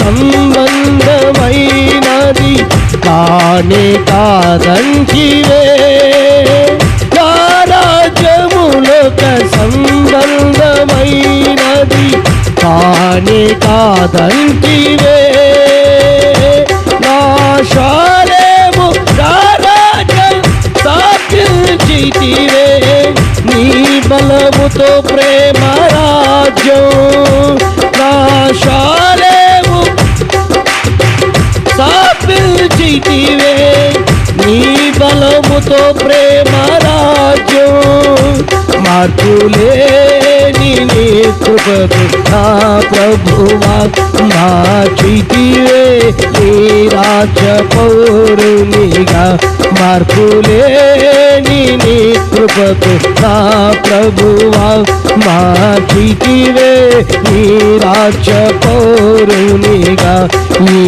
సంబంధమైనది కానే కాదంటివే నా రాజ్యములోక సంబంధమైనది కానే కాదంటివే నా శాలేము రారాజం స్థాపించితివే నీ బలముతో ప్రేమ రాజ్యం స్థాపించితివే నీ బలముతో ప్రేమ రాజ్యం. మార్పులేని నీ కృపకు నా ప్రభువా మార్చితివే. నీ రాజ పౌరునిగా మార్పులేని నీ కృపకు నా ప్రభువా మార్చితివే. నీ రాజ పౌరునిగా ఈ